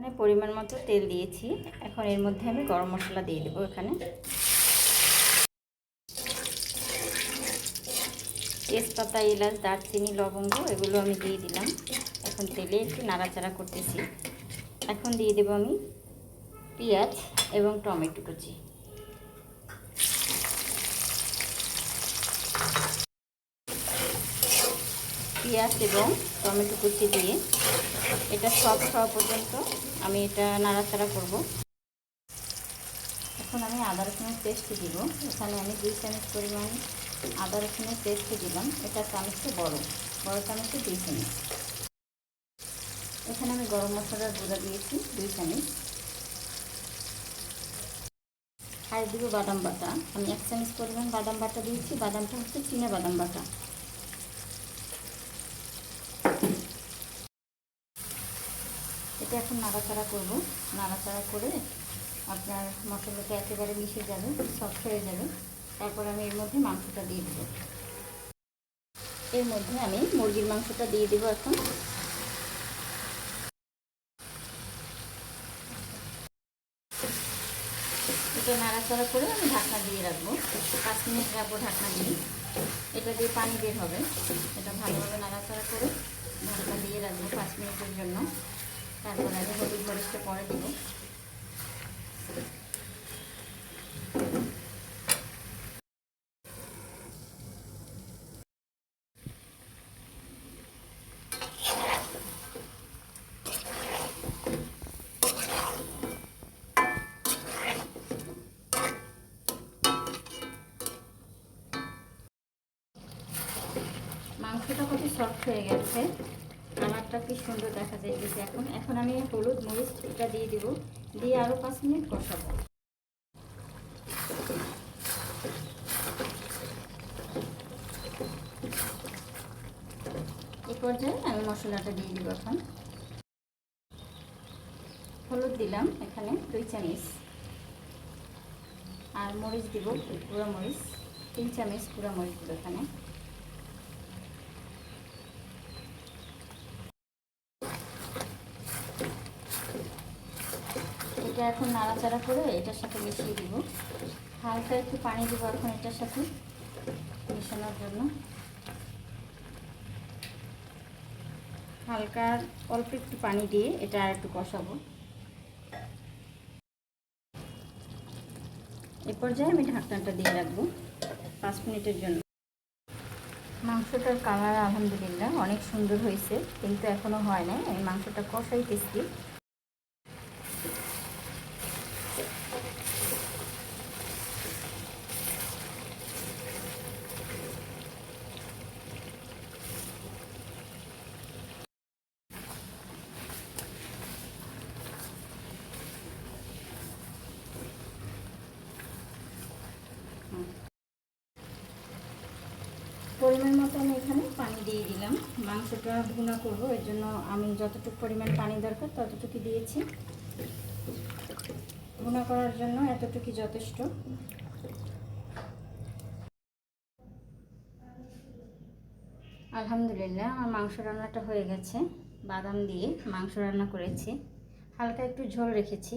এখানে পরিমাণ মতো তেল দিয়েছি। এখন এর মধ্যে আমি গরম মশলা দিয়ে দেবো এখানে। তেজপাতা, এলাচ, দারচিনি, লবঙ্গ, এগুলো আমি দিয়ে দিলাম। এখন তেলে একটু নাড়াচাড়া করতেছি। এখন দিয়ে দেবো আমি পেঁয়াজ এবং টমেটো কুচি। পেঁয়াজ এবং টমেটো কুচি দিয়ে এটা সব খাওয়া পর্যন্ত আমি এটা নাড়াচাড়া করব। এখন আমি আদা রসুনের পেস্ট দিব। এখানে আমি দুই চামচ পরিমাণ আদা রসুনের পেস্ট দিলাম। এটা চামচটা বড়। বড় চামচে দুই চামচ। এখানে আমি গরম মশলার গুঁড়া দিয়েছি দুই চামচ। আর দিব বাদাম বাটা। আমি এক চামচ পরিমাণ বাদাম বাটা দিয়েছি। বাদামটা হচ্ছে চিনে বাদাম বাটা। এটা এখন নাড়াচাড়া করব। নাড়াচাড়া করে আপনার মশলাটা একেবারে মিশে যাবে সফট হয়ে যাবে। তারপর আমি এর মধ্যে মাংসটা দিয়ে দেবো। এর মধ্যে আমি মুরগির মাংসটা দিয়ে দেবো এখন। এটা নাড়াচাড়া করে আমি ঢাকনা দিয়ে রাখব। পাঁচ মিনিট রাখব ঢাকনা দিয়ে। এটা দিয়ে পানি বের হবে। এটা ভালোভাবে নাড়াচাড়া করে ঢাকনা দিয়ে রাখব পাঁচ মিনিটের জন্য। তারপর আমি হলুদ মরিচটা পরে দেব। মাংসটা কত সফট হয়ে গেছে। কালারটা কি সুন্দর দেখা যাইতেছে এখন। এখন আমি হলুদ মরিচ এটা দিয়ে দিব। দিয়ে আরও পাঁচ মিনিট কষাবো। এই পর্যায়ে আমি মশলাটা দিয়ে দিব এখন। হলুদ দিলাম এখানে দুই চামচ। আর মরিচ দিব গুঁড়া মরিচ। তিন চামচ গুঁড়া মরিচ দিব এখানে। এটা এখন নাড়াচাড়া করে এটার সাথে মিশিয়ে দিব। হালকা একটু পানি দিব এখন এটার সাথে মেশানোর জন্য। হালকা অল্প একটু পানি দিয়ে এটা আর একটু কষাবো। এ পর্যায়ে আমি ঢাকনাটা দিয়ে রাখব পাঁচ মিনিটের জন্য। মাংসটার কালার আলহামদুলিল্লাহ অনেক সুন্দর হয়েছে, কিন্তু এখনও হয় নাই। আমি মাংসটা কষাই কষাইতেছি পরিমাণ মতো আমি এখানে পানি দিয়ে দিলাম। মাংসটা ভুনা করব, এর জন্য আমি যতটুকু পরিমাণ পানি দরকার ততটুকু দিয়েছি। ভুনা করার জন্য এতটুকু যথেষ্ট। আলহামদুলিল্লাহ, আমার মাংস রান্নাটা হয়ে গেছে। বাদাম দিয়ে মাংস রান্না করেছি। হালকা একটু ঝোল রেখেছি।